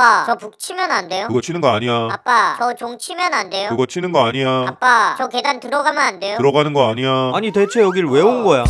아빠 저 북 치면 안 돼요? 그거 치는 거 아니야. 아빠 저 종 치면 안 돼요? 그거 치는 거 아니야. 아빠 저 계단 들어가면 안 돼요? 들어가는 거 아니야. 아니 대체 여길 왜 온 거야?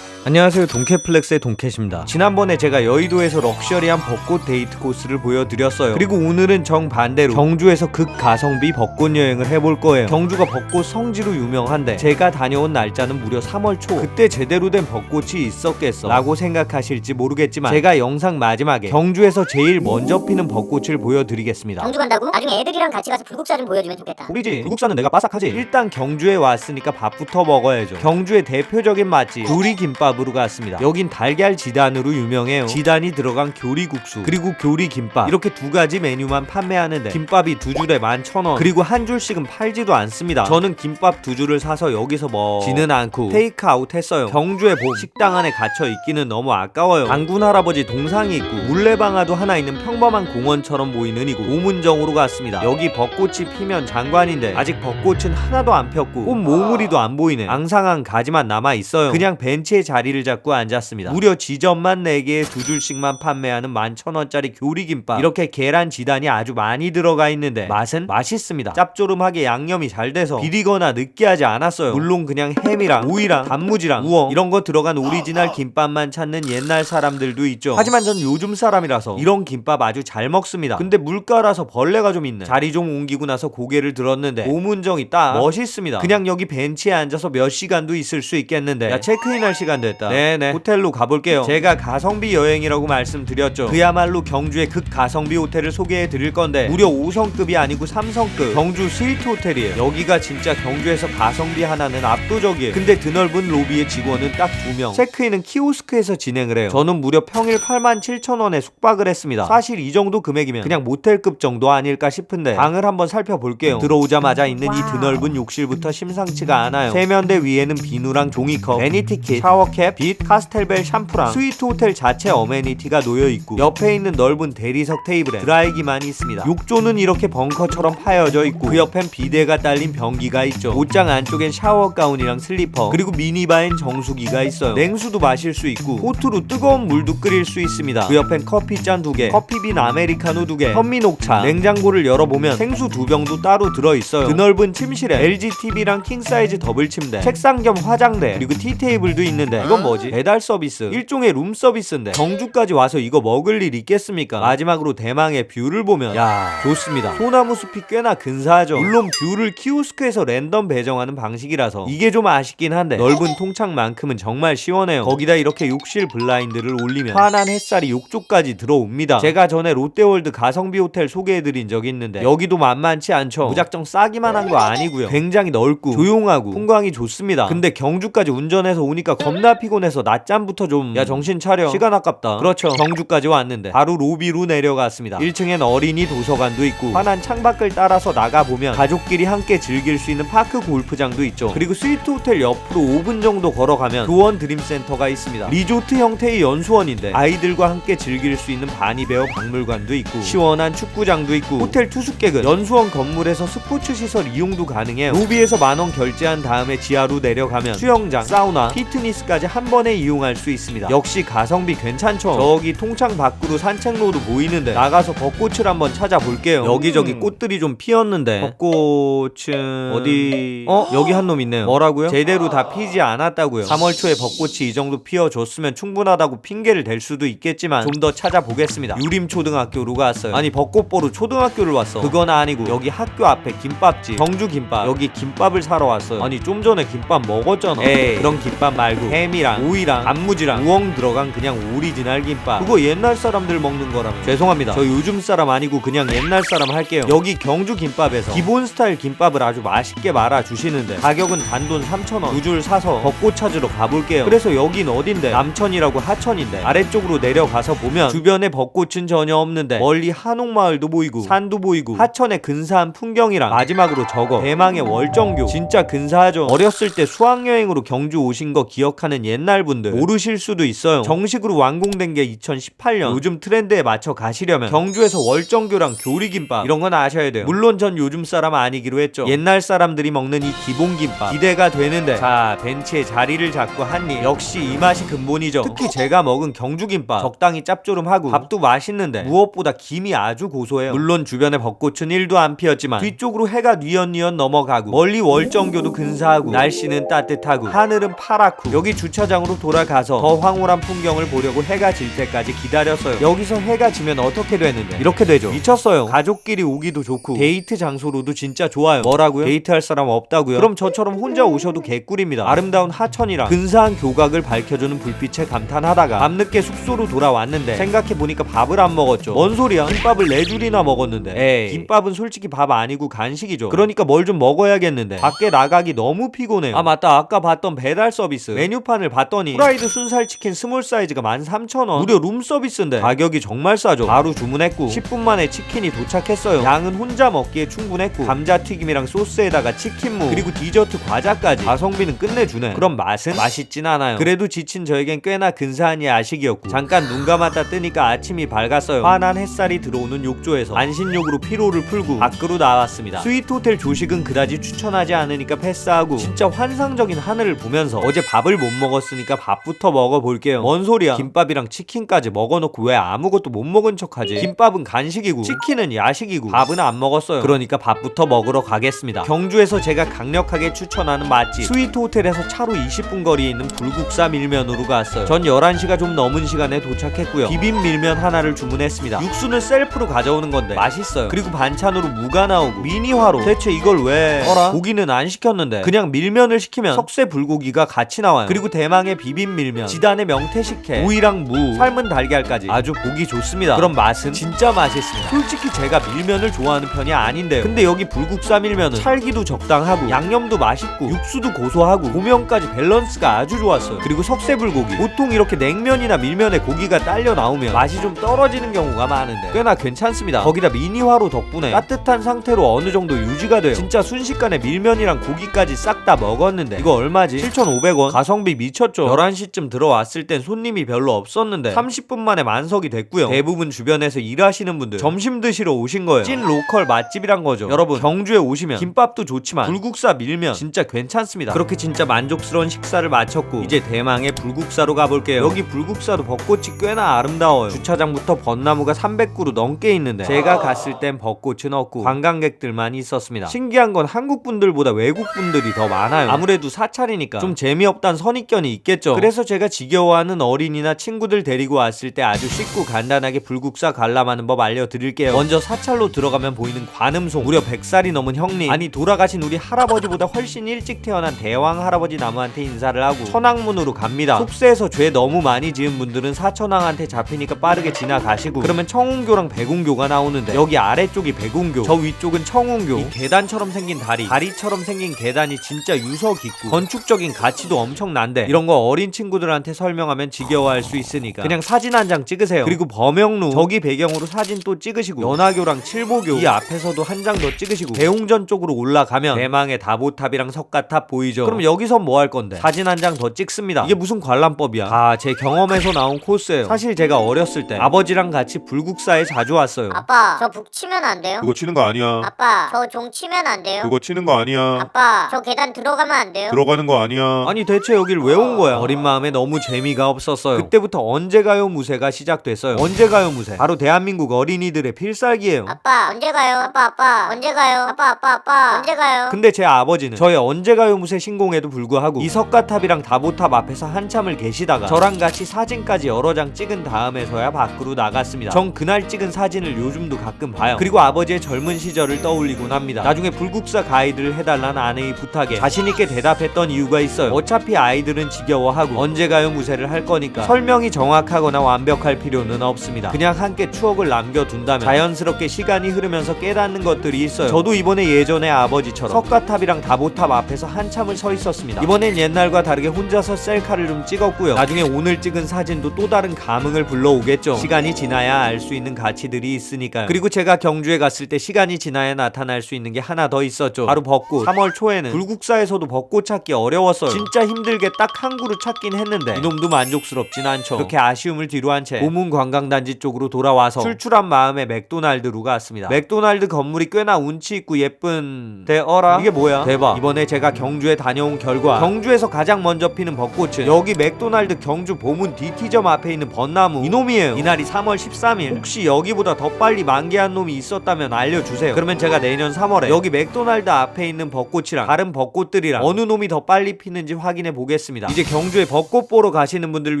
안녕하세요. 동캐플렉스의 동캐십니다. 지난번에 제가 여의도에서 럭셔리한 벚꽃 데이트 코스를 보여드렸어요. 그리고 오늘은 정반대로 경주에서 극가성비 벚꽃 여행을 해볼 거예요. 경주가 벚꽃 성지로 유명한데 제가 다녀온 날짜는 무려 3월 초. 그때 제대로 된 벚꽃이 있었겠어? 라고 생각하실지 모르겠지만 제가 영상 마지막에 경주에서 제일 먼저 피는 벚꽃을 보여드리겠습니다. 경주 간다고? 나중에 애들이랑 같이 가서 불국사 좀 보여주면 좋겠다. 우리지 불국사는 내가 빠삭하지. 일단 경주에 왔으니까 밥부터 먹어야죠. 경주의 대표적인 맛집 교리김밥 으로 갔습니다. 여긴 달걀 지단으로 유명해요. 지단이 들어간 교리국수 그리고 교리김밥. 이렇게 두 가지 메뉴만 판매하는데 김밥이 두 줄에 11,000원. 그리고 한 줄씩은 팔지도 않습니다. 저는 김밥 두 줄을 사서 여기서 먹지는 않고 테이크아웃 했어요. 경주에 뭐 식당 안에 갇혀 있기는 너무 아까워요. 장군 할아버지 동상이 있고 물레방아도 하나 있는 평범한 공원처럼 보이는 이곳 오문정으로 갔습니다. 여기 벚꽃이 피면 장관인데 아직 벚꽃은 하나도 안 폈고 꽃 모무리도 안 보이네. 앙상한 가지만 남아 있어요. 그냥 벤치에 자리 를 잡고 앉았습니다. 무려 지점만 4개에 두 줄씩만 판매하는 11,000원짜리 교리김밥. 이렇게 계란 지단이 아주 많이 들어가 있는데 맛은 맛있습니다. 짭조름하게 양념이 잘 돼서 비리거나 느끼하지 않았어요. 물론 그냥 햄이랑 오이랑 단무지랑 우엉 이런 거 들어간 오리지널 김밥만 찾는 옛날 사람들도 있죠. 하지만 전 요즘 사람이라서 이런 김밥 아주 잘 먹습니다. 근데 물가라서 벌레가 좀 있네. 자리 좀 옮기고 나서 고개를 들었는데 오문정이 딱 멋있습니다. 그냥 여기 벤치에 앉아서 몇 시간도 있을 수 있겠는데. 야 체크인할 시간 됐다. 네네. 호텔로 가볼게요. 제가 가성비 여행이라고 말씀드렸죠. 그야말로 경주의 극 가성비 호텔을 소개해 드릴 건데 무려 5성급이 아니고 3성급. 경주 스위트 호텔이에요. 여기가 진짜 경주에서 가성비 하나는 압도적이에요. 근데 드넓은 로비의 직원은 딱 두 명. 체크인은 키오스크에서 진행을 해요. 저는 무려 평일 87,000원에 숙박을 했습니다. 사실 이 정도 금액이면 그냥 모텔급 정도 아닐까 싶은데 방을 한번 살펴볼게요. 들어오자마자 있는 이 드넓은 욕실부터 심상치가 않아요. 세면대 위에는 비누랑 종이컵 베니티킷 샤워캡 빛 카스텔벨 샴푸랑 스위트 호텔 자체 어메니티가 놓여 있고 옆에 있는 넓은 대리석 테이블에 드라이기만 있습니다. 욕조는 이렇게 벙커처럼 파여져 있고 그 옆엔 비데가 딸린 변기가 있죠. 옷장 안쪽엔 샤워 가운이랑 슬리퍼 그리고 미니바엔 정수기가 있어요. 냉수도 마실 수 있고 호트로 뜨거운 물도 끓일 수 있습니다. 그 옆엔 커피잔 두 개 커피빈 아메리카노 두 개 현미 녹차 냉장고를 열어보면 생수 두 병도 따로 들어있어요. 그 넓은 침실에 LG TV랑 킹 사이즈 더블 침대 책상 겸 화장대 그리고 티 테이블도 있는데 이건 뭐지? 배달 서비스. 일종의 룸 서비스인데. 경주까지 와서 이거 먹을 일 있겠습니까? 마지막으로 대망의 뷰를 보면. 야. 좋습니다. 소나무 숲이 꽤나 근사하죠. 물론 뷰를 키오스크에서 랜덤 배정하는 방식이라서 이게 좀 아쉽긴 한데 넓은 통창만큼은 정말 시원해요. 거기다 이렇게 욕실 블라인드를 올리면 환한 햇살이 욕조까지 들어옵니다. 제가 전에 롯데월드 가성비 호텔 소개해드린 적이 있는데 여기도 만만치 않죠. 무작정 싸기만 한 거 아니고요. 굉장히 넓고 조용하고 풍광이 좋습니다. 근데 경주까지 운전해서 오니까 겁나 피곤해서 낮잠부터 좀 야 정신 차려. 시간 아깝다. 그렇죠. 경주까지 왔는데 바로 로비로 내려갔습니다. 1층엔 어린이 도서관도 있고 환한 창밖을 따라서 나가보면 가족끼리 함께 즐길 수 있는 파크 골프장도 있죠. 그리고 스위트 호텔 옆으로 5분 정도 걸어가면 교원 드림센터가 있습니다. 리조트 형태의 연수원인데 아이들과 함께 즐길 수 있는 바니베어 박물관도 있고 시원한 축구장도 있고 호텔 투숙객은 연수원 건물에서 스포츠 시설 이용도 가능해요. 로비에서 만원 결제한 다음에 지하로 내려가면 수영장, 사우나, 피트니스까지 한 번에 이용할 수 있습니다. 역시 가성비 괜찮죠? 저기 통창 밖으로 산책로도 보이는데 나가서 벚꽃을 한번 찾아볼게요. 여기저기 꽃들이 좀 피었는데 벚꽃은 어디? 어? 여기 한 놈 있네요. 뭐라고요? 제대로 다 피지 않았다고요. 3월 초에 벚꽃이 이 정도 피어줬으면 충분하다고 핑계를 댈 수도 있겠지만 좀 더 찾아보겠습니다. 유림초등학교로 갔어요. 아니 벚꽃 보러 초등학교를 왔어. 그건 아니고 여기 학교 앞에 김밥집 경주 김밥. 여기 김밥을 사러 왔어요. 아니 좀 전에 김밥 먹었잖아. 에이. 그런 김밥 말고. 햄 이랑 오이랑 단무지랑 우엉 들어간 그냥 오리지널 김밥. 그거 옛날 사람들 먹는 거라며. 죄송합니다. 저 요즘 사람 아니고 그냥 옛날 사람 할게요. 여기 경주 김밥에서 기본 스타일 김밥을 아주 맛있게 말아 주시는데 가격은 단돈 3,000원. 두 줄 사서 벚꽃 찾으러 가볼게요. 그래서 여긴 어딘데? 남천이라고 하천인데. 아래쪽으로 내려가서 보면 주변에 벚꽃은 전혀 없는데 멀리 한옥마을도 보이고 산도 보이고 하천의 근사한 풍경이랑 마지막으로 저거 대망의 월정교. 진짜 근사하죠. 어렸을 때 수학여행으로 경주 오신 거 기억하는 사시는 옛날 분들 모르실 수도 있어요. 정식으로 완공된 게 2018년. 요즘 트렌드에 맞춰 가시려면 경주에서 월정교랑 교리김밥 이런 건 아셔야 돼요. 물론 전 요즘 사람 아니기로 했죠. 옛날 사람들이 먹는 이 기본김밥 기대가 되는데 자 벤치에 자리를 잡고 한입 역시 이 맛이 근본이죠. 특히 제가 먹은 경주김밥 적당히 짭조름하고 밥도 맛있는데 무엇보다 김이 아주 고소해요. 물론 주변에 벚꽃은 1도 안 피었지만 뒤쪽으로 해가 뉘엿뉘엿 넘어가고 멀리 월정교도 근사하고 날씨는 따뜻하고 하늘은 파랗고 여기 주 차장으로 돌아가서 더 황홀한 풍경을 보려고 해가 질 때까지 기다렸어요. 여기서 해가 지면 어떻게 되는데? 이렇게 되죠. 미쳤어요. 가족끼리 오기도 좋고 데이트 장소로도 진짜 좋아요. 뭐라고요? 데이트할 사람 없다고요? 그럼 저처럼 혼자 오셔도 개꿀입니다. 아름다운 하천이랑 근사한 교각을 밝혀주는 불빛에 감탄하다가 밤늦게 숙소로 돌아왔는데 생각해 보니까 밥을 안 먹었죠. 뭔 소리야? 김밥을 네 줄이나 먹었는데. 에이, 김밥은 솔직히 밥 아니고 간식이죠. 그러니까 뭘 좀 먹어야겠는데. 밖에 나가기 너무 피곤해요. 아 맞다. 아까 봤던 배달 서비스 메뉴판 을 봤더니 프라이드 순살 치킨 스몰 사이즈가 13,000원. 무려 룸 서비스인데 가격이 정말 싸죠. 바로 주문했고 10분 만에 치킨이 도착했어요. 양은 혼자 먹기에 충분했고 감자튀김이랑 소스에다가 치킨무 그리고 디저트 과자까지 가성비는 끝내주네. 그럼 맛은 맛있진 않아요. 그래도 지친 저에겐 꽤나 근사한 야식이었고 잠깐 눈 감았다 뜨니까 아침이 밝았어요. 환한 햇살이 들어오는 욕조에서 안신욕으로 피로를 풀고 밖으로 나왔습니다. 스위트 호텔 조식은 그다지 추천하지 않으니까 패스하고 진짜 환상적인 하늘을 보면서 어제 밥을 못 먹었 으니까 밥부터 먹어볼게요. 뭔 소리야? 김밥이랑 치킨까지 먹어놓고 왜 아무것도 못 먹은 척하지? 김밥은 간식이고 치킨은 야식이고 밥은 안 먹었어요. 그러니까 밥부터 먹으러 가겠습니다. 경주에서 제가 강력하게 추천하는 맛집 스위트 호텔에서 차로 20분 거리에 있는 불국사 밀면으로 갔어요. 전 11시가 좀 넘은 시간에 도착했고요. 비빔 밀면 하나를 주문했습니다. 육수는 셀프로 가져오는 건데 맛있어요. 그리고 반찬으로 무가 나오고 미니화로 대체 이걸 왜 어라? 고기는 안 시켰는데 그냥 밀면을 시키면 석쇠 불고기가 같이 나와요. 그리고 대 망의 비빔 밀면 지단의 명태 식혜 오이랑 무 삶은 달걀까지 아주 보기 좋습니다. 그럼 맛은 진짜 맛있습니다. 솔직히 제가 밀면을 좋아하는 편이 아닌데요. 근데 여기 불국사 밀면은 찰기도 적당하고 양념도 맛있고 육수도 고소하고 고명까지 밸런스가 아주 좋았어요. 그리고 석쇠 불고기 보통 이렇게 냉면이나 밀면에 고기가 딸려 나오면 맛이 좀 떨어지는 경우가 많은데 꽤나 괜찮습니다. 거기다 미니화로 덕분에 따뜻한 상태로 어느 정도 유지가 돼요. 진짜 순식간에 밀면이랑 고기까지 싹 다 먹었는데 이거 얼마지? 7,500원? 가성비 미 쳤죠. 11시쯤 들어왔을 땐 손님이 별로 없었는데 30분 만에 만석이 됐고요. 대부분 주변에서 일하시는 분들 점심 드시러 오신 거예요. 찐 로컬 맛집이란 거죠. 여러분 경주에 오시면 김밥도 좋지만 불국사 밀면 진짜 괜찮습니다. 그렇게 진짜 만족스러운 식사를 마쳤고 이제 대망의 불국사로 가볼게요. 여기 불국사도 벚꽃이 꽤나 아름다워요. 주차장부터 벚나무가 300그루 넘게 있는데 제가 갔을 땐 벚꽃은 없고 관광객들만 있었습니다. 신기한 건 한국 분들보다 외국 분들이 더 많아요. 아무래도 사찰이니까 좀 재미없단 선입견 이 있겠죠. 그래서 제가 지겨워하는 어린이나 친구들 데리고 왔을 때 아주 쉽고 간단하게 불국사 관람하는 법 알려드릴게요. 먼저 사찰로 들어가면 보이는 관음송 무려 100살이 넘은 형님 아니 돌아가신 우리 할아버지보다 훨씬 일찍 태어난 대왕 할아버지 나무한테 인사를 하고 천왕문으로 갑니다. 속세에서 죄 너무 많이 지은 분들은 사천왕한테 잡히니까 빠르게 지나가시고 그러면 청운교랑 백운교가 나오는데 여기 아래쪽이 백운교 저 위쪽은 청운교 이 계단처럼 생긴 다리 다리처럼 생긴 계단이 진짜 유서 깊고 건축적인 가치도 엄청난데 이런 거 어린 친구들한테 설명하면 지겨워할 수 있으니까. 그냥 사진 한 장 찍으세요. 그리고 범영루. 저기 배경으로 사진 또 찍으시고. 연화교랑 칠보교. 이 앞에서도 한 장 더 찍으시고. 대웅전 쪽으로 올라가면 대망의 다보탑이랑 석가탑 보이죠? 그럼 여기서 뭐 할 건데? 사진 한 장 더 찍습니다. 이게 무슨 관람법이야? 아 제 경험에서 나온 코스예요. 사실 제가 어렸을 때 아버지랑 같이 불국사에 자주 왔어요. 아빠 저 북 치면 안 돼요? 그거 치는 거 아니야. 아빠 저 종 치면 안 돼요? 그거 치는 거 아니야. 아빠 저 계단 들어가면 안 돼요? 들어가는 거 아니야. 아니 대체 여길 왜온 거야? 어린 마음에 너무 재미가 없었어요. 그때부터 언제 가요 무새가 시작됐어요. 언제 가요 무새? 바로 대한민국 어린이들의 필살기예요. 아빠 언제 가요? 아빠 아빠 언제 가요? 아빠 아빠 아빠 언제 가요? 근데 제 아버지는 저의 언제 가요 무새 신공에도 불구하고 이 석가탑이랑 다보탑 앞에서 한참을 계시다가 저랑 같이 사진까지 여러 장 찍은 다음에서야 밖으로 나갔습니다. 전 그날 찍은 사진을 요즘도 가끔 봐요. 그리고 아버지의 젊은 시절을 떠올리곤 합니다. 나중에 불국사 가이드를 해달라는 아내의 부탁에 자신있게 대답했던 이유가 있어요. 어차피 아이들은 지겨워하고 언제 가요 무새를 할 거니까 설명이 정확하거나 완벽할 필요는 없습니다. 그냥 함께 추억을 남겨둔다면 자연스럽게 시간이 흐르면서 깨닫는 것들이 있어요. 저도 이번에 예전에 아버지처럼 석가탑이랑 다보탑 앞에서 한참을 서 있었습니다. 이번엔 옛날과 다르게 혼자서 셀카를 좀 찍었고요. 나중에 오늘 찍은 사진도 또 다른 감흥을 불러오겠죠. 시간이 지나야 알 수 있는 가치들이 있으니까요. 그리고 제가 경주에 갔을 때 시간이 지나야 나타날 수 있는 게 하나 더 있었죠. 바로 벚꽃. 3월 초에는 불국사에서도 벚꽃 찾기 어려웠어요. 진짜 힘들게 딱한 그루 찾긴 했는데 이놈도 만족스럽진 않죠. 그렇게 아쉬움을 뒤로 한 채 고문 관광단지 쪽으로 돌아와서 출출한 마음에 맥도날드로 갔습니다. 맥도날드 건물이 꽤나 운치 있고 예쁜 대어라 이게 뭐야? 대박. 이번에 제가 경주에 다녀온 결과 경주에서 가장 먼저 피는 벚꽃은 여기 맥도날드 경주 보문 DT점 앞에 있는 벚나무 이놈이에요. 이날이 3월 13일. 혹시 여기보다 더 빨리 만개한 놈이 있었다면 알려주세요. 그러면 제가 내년 3월에 여기 맥도날드 앞에 있는 벚꽃이랑 다른 벚꽃들이랑 어느 놈이 더 빨리 피는지 확인해 보겠습니다. 이제 경주에 벚꽃 보러 가시는 분들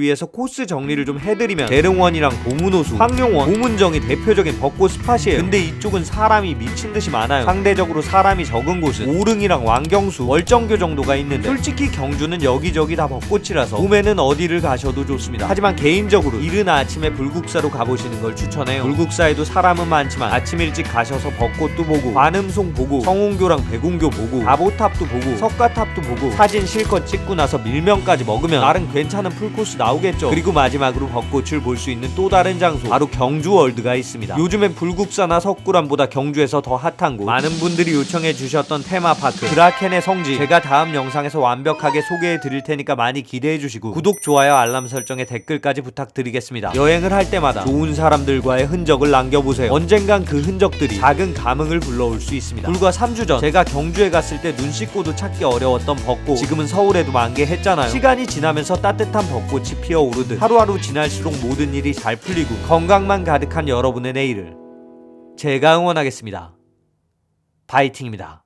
위해서 코스 정리를 좀 해드리면 대릉원이랑 보문호수, 황룡원, 보문정이 대표적인 벚꽃 스팟이에요. 근데 이쪽은 사람이 미친 듯이 많아요. 상대적으로 사람이 적은 곳은 오릉이랑 왕경수, 월정교 정도가 있는데 솔직히 경주는 여기저기 다 벚꽃이라서 봄에는 어디를 가셔도 좋습니다. 하지만 개인적으로 이른 아침에 불국사로 가보시는 걸 추천해요. 불국사에도 사람은 많지만 아침 일찍 가셔서 벚꽃도 보고 관음송 보고 성운교랑 백운교 보고 바보탑도 보고 석가탑도 보고 사진 실컷 찍고 나서 밀면 까지 먹으면 나름 괜찮은 풀코스 나오겠죠. 그리고 마지막으로 벚꽃을 볼 수 있는 또 다른 장소 바로 경주 월드가 있습니다. 요즘엔 불국사나 석굴암보다 경주에서 더 핫한 곳 많은 분들이 요청해 주셨던 테마파크 드라켄의 성지 제가 다음 영상에서 완벽하게 소개해 드릴 테니까 많이 기대해 주시고 구독 좋아요 알람 설정에 댓글까지 부탁드리겠습니다. 여행을 할 때마다 좋은 사람들과의 흔적을 남겨보세요. 언젠간 그 흔적들이 작은 감흥을 불러올 수 있습니다. 불과 3주 전 제가 경주에 갔을 때 눈 씻고도 찾기 어려웠던 벚꽃 지금은 서울에도 만개했잖아요. 시간이 지나면서 따뜻한 벚꽃이 피어오르듯 하루하루 지날수록 모든 일이 잘 풀리고 건강만 가득한 여러분의 내일을 제가 응원하겠습니다. 파이팅입니다.